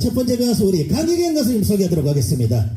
첫 번째 가수 우리 강희경 가수님 소개하도록 하겠습니다.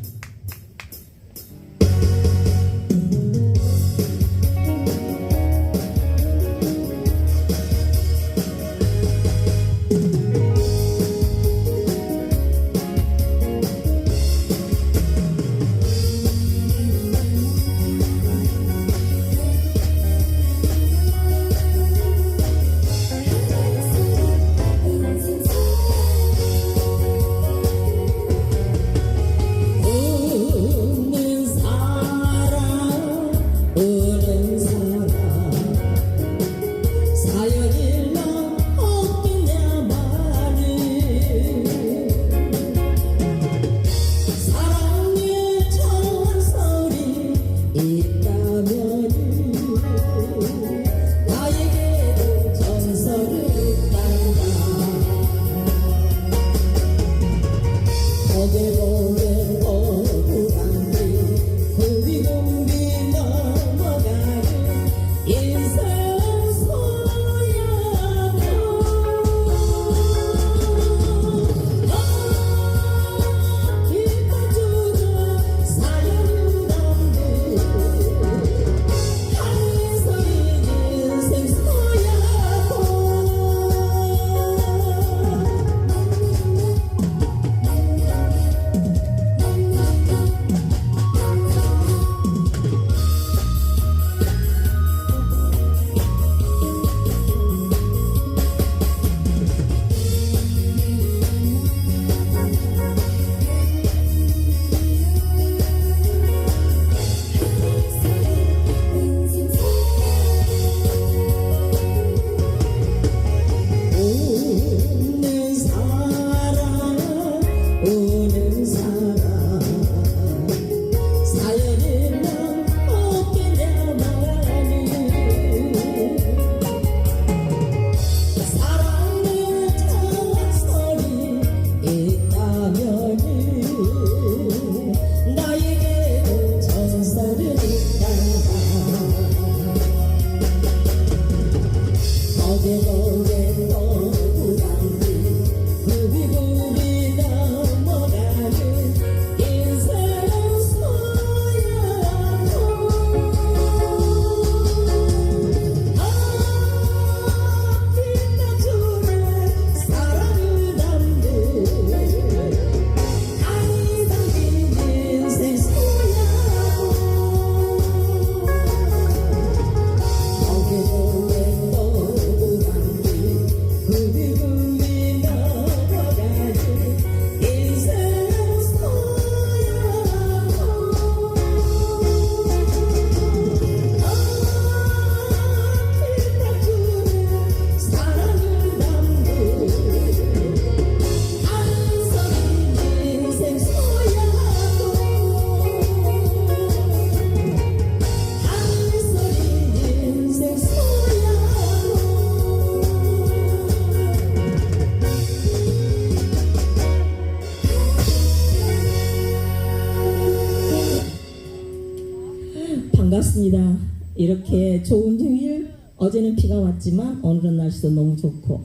반갑습니다. 이렇게 좋은 휴일 어제는 비가 왔지만 오늘은 날씨도 너무 좋고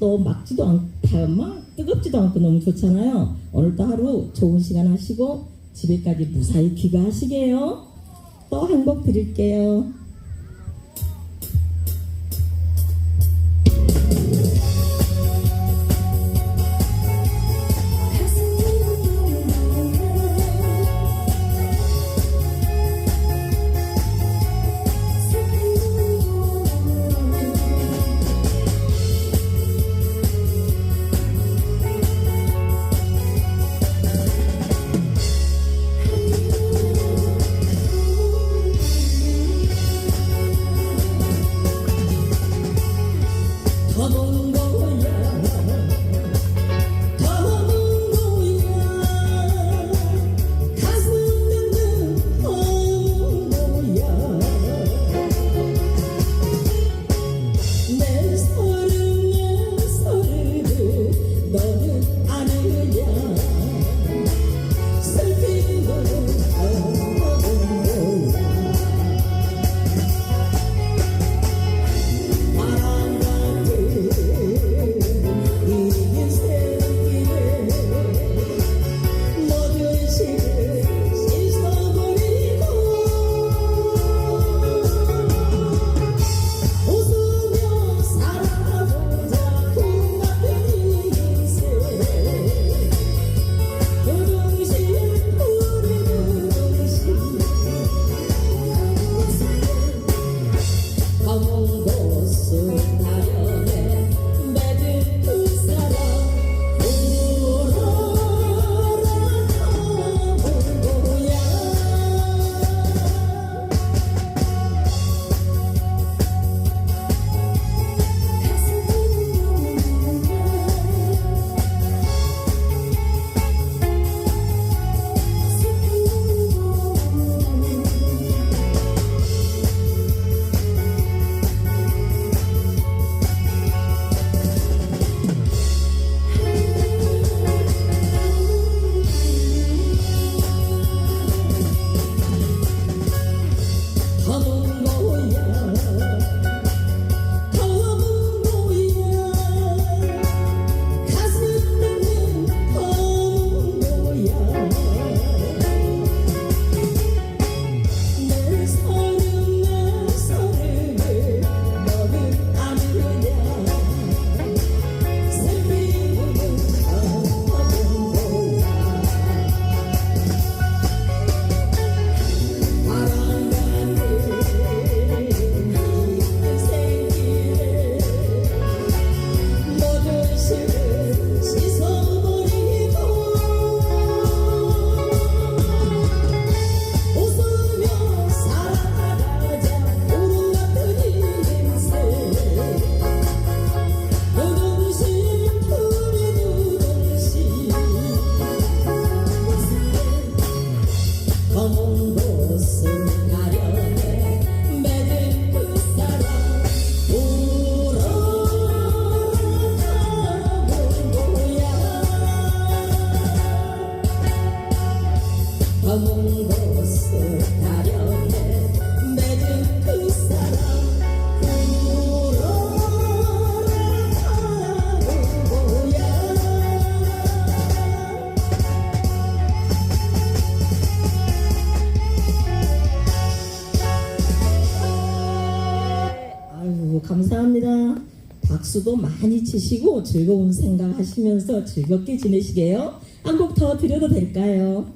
또 막지도 않고 막 뜨겁지도 않고 너무 좋잖아요. 오늘도 하루 좋은 시간 하시고 집에까지 무사히 귀가하시게요. 또 행복 드릴게요. 그 그 감사합니다. 박수도 많이 치시고 즐거운 생각 하시면서 즐겁게 지내시게요. 한 곡 더 드려도 될까요?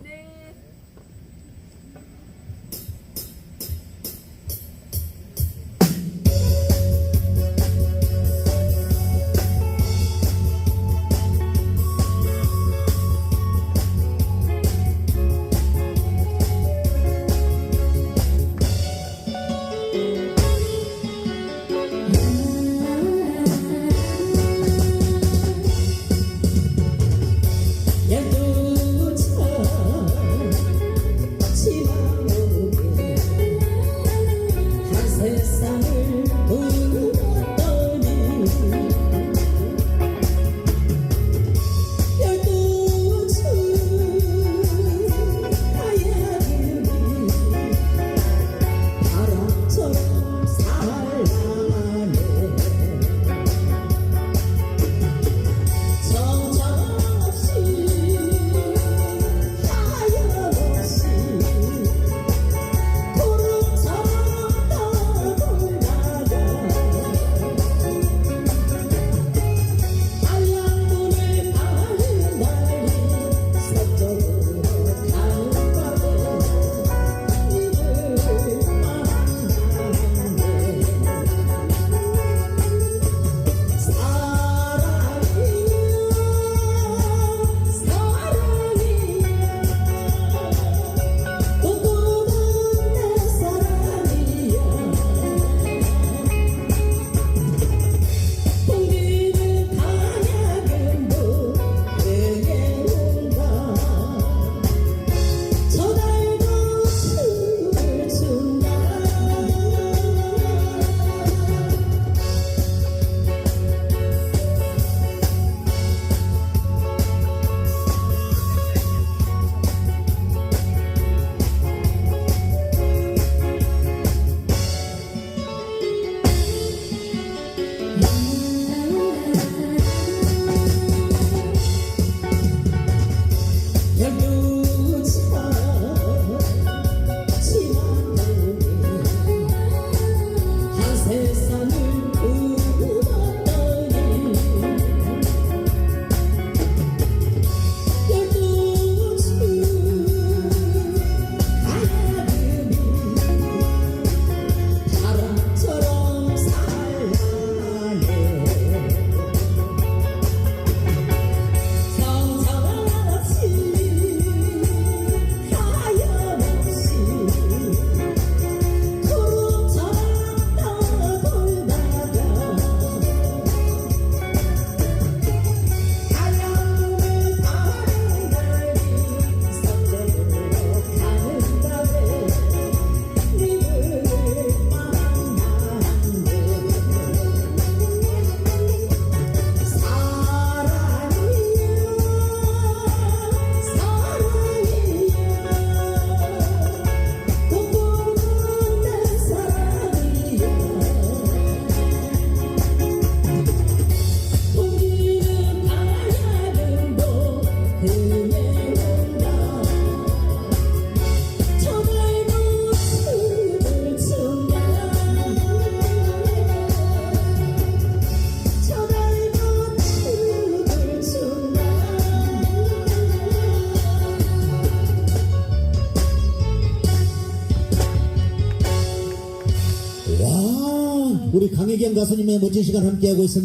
가수님의 멋진 시간 함께하고 있습니다.